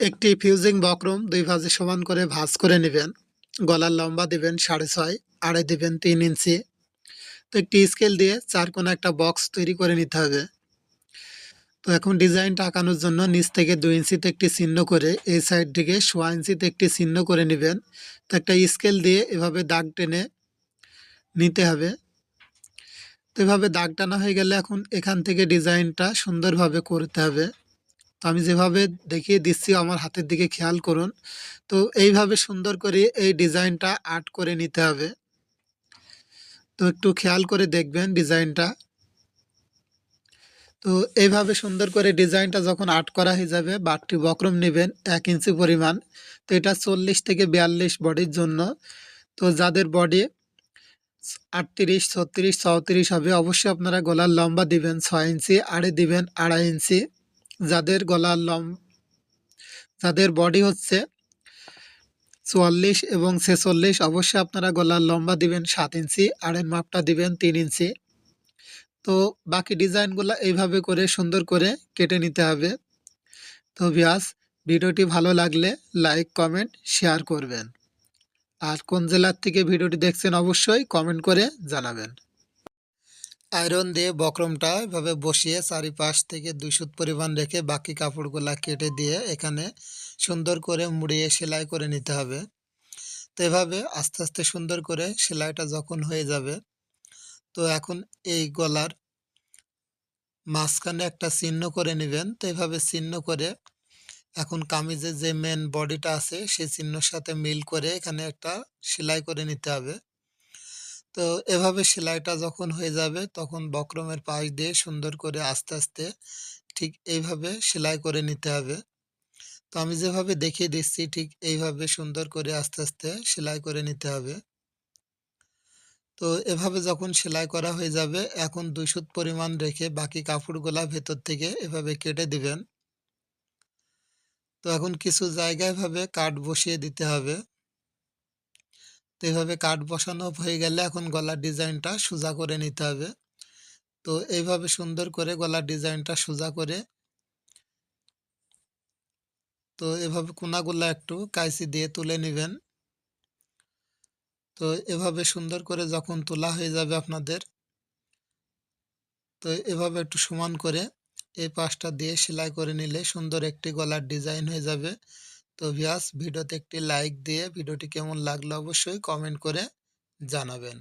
একটি ফিউজিং বক্রম দুই ভাজে সমান করে ভাঁজ করে নেবেন। গলার লম্বা দিবেন সাড়ে ছয়, আড়াই দিবেন তিন ইঞ্চি। তো একটি স্কেল দিয়ে চার কোণা একটা বক্স তৈরি করে নিতে হবে। তো এখন ডিজাইনটা আঁকানোর জন্য নিচ থেকে দুই ইঞ্চিতে একটি চিহ্ন করে এই সাইড থেকে সোয়া ইঞ্চিতে একটি চিহ্ন করে নেবেন। তো একটা স্কেল দিয়ে এভাবে দাগ টেনে নিতে হবে। তো এভাবে দাগ টানা হয়ে গেলে এখন এখান থেকে ডিজাইনটা সুন্দরভাবে করতে হবে। তো আমি যেভাবে দেখিয়ে দিচ্ছি, আমার হাতের দিকে খেয়াল করুন। তো এইভাবে সুন্দর করে এই ডিজাইনটা আর্ট করে নিতে হবে। তো একটু খেয়াল করে দেখবেন ডিজাইনটা। তো এইভাবে সুন্দর করে ডিজাইনটা যখন আর্ট করা হয়ে যাবে বাটটি বক্রম নেবেন এক ইঞ্চি পরিমাণ। তো এটা চল্লিশ থেকে বিয়াল্লিশ বডির জন্য। তো যাদের বডি আটত্রিশ, ছত্রিশ, চৌত্রিশ হবে, অবশ্যই আপনারা গলার লম্বা দিবেন, ছয় ইঞ্চি, আড়ে দিবেন, আড়াই ইঞ্চি। যাদের গলার লম, যাদের বডি হচ্ছে চুয়াল্লিশ এবং ছেচল্লিশ, অবশ্যই আপনারা গলার লম্বা দিবেন সাত ইঞ্চি আড়ের মাপটা দিবেন তিন ইঞ্চি। তো বাকি ডিজাইনগুলো এইভাবে করে সুন্দর করে কেটে নিতে হবে। তো ভিয়াস ভিডিওটি ভালো লাগলে লাইক, কমেন্ট, শেয়ার করবেন। আর কোন জেলার থেকে ভিডিওটি দেখছেন অবশ্যই কমেন্ট করে জানাবেন। আয়রন দিয়ে বক্রমটা এভাবে বসিয়ে চারিপাশ থেকে দুই সুত পরিমাণ রেখে বাকি কাপড়গুলা কেটে দিয়ে এখানে সুন্দর করে মুড়িয়ে সেলাই করে নিতে হবে। তো এভাবে আস্তে আস্তে সুন্দর করে সেলাইটা যখন হয়ে যাবে, তো এখন এই গলার মাঝখানে একটা চিহ্ন করে নেবেন। তো এভাবে চিহ্ন করে এখন কামিজের যে মেন বডিটা আছে, সেই চিহ্নর সাথে মিল করে এখানে একটা সেলাই করে নিতে হবে। তো এভাবে সেলাইটা যখন হয়ে যাবে, তখন বক্রমের পাশ দিয়ে সুন্দর করে আস্তে আস্তে ঠিক এইভাবে সেলাই করে নিতে হবে। তো আমি যেভাবে দেখিয়ে দিচ্ছি, ঠিক এইভাবে সুন্দর করে আস্তে আস্তে সেলাই করে নিতে হবে। তো এভাবে যখন সেলাই করা হয়ে যাবে, এখন দুই সুত পরিমাণ রেখে বাকি কাপড়গুলা ভেতর থেকে এভাবে কেটে দিবেন। তো এখন কিছু জায়গায় এভাবে কাঠ বসিয়ে দিতে হবে। তো এভাবে কাঠ বসানো হয়ে গেলে এখন গলার ডিজাইনটা সোজা করে নিতে হবে। তো এইভাবে সুন্দর করে গলার ডিজাইনটা সোজা করে তো এভাবে কোনাগুলা একটু কাইসি দিয়ে তুলে নেবেন। তো এভাবে সুন্দর করে যখন তোলা হয়ে যাবে আপনাদের, তো এভাবে একটু সমান করে এই পাশটা দিয়ে সেলাই করে নিলে সুন্দর একটি গলার ডিজাইন হয়ে যাবে। তো ভিয়াস ভিডিওতে একটি লাইক দিয়ে ভিডিওটি কেমন লাগল অবশ্যই কমেন্ট করে জানাবেন।